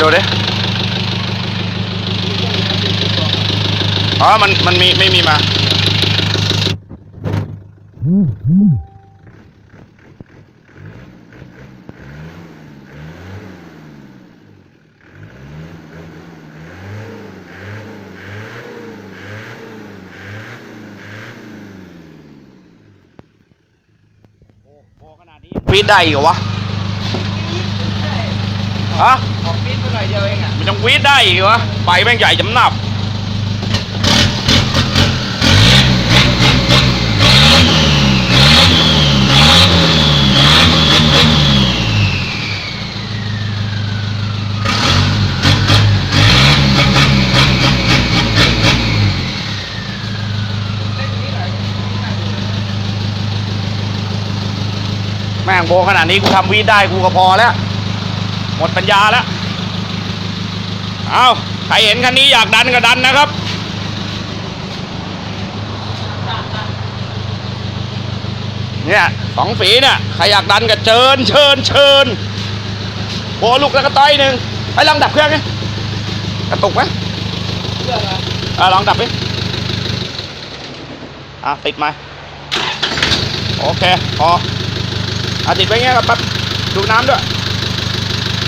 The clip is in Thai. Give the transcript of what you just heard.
ดูดิอ๋อ มัน มันมี ไม่มีมาฟีดได้อีกเหรอวะ ฮะออกนิดหน่อยเดียวเองอะมันยังวีดได้อีกเหรอใบแม่งใหญ่จำนับแม่งโบขนาดนี้กูทำวีดได้กูก็พอแล้ว หมดปัญญาแล้ว เอาใครเห็นคันนี้อยากดันก็ดันนะครับ เนี่ยสองฝีเนี่ยใครอยากดันก็เชิญเชิญเชิญโบลูกแล้วก็ต้อยหนึ่งไปลองดับเครื่องไงกระตุกไหมเพื่อนอะอะลองดับดิอะติดมาโอเคพออะติดไว้เงี้ยครับแป๊บดูน้ำด้วย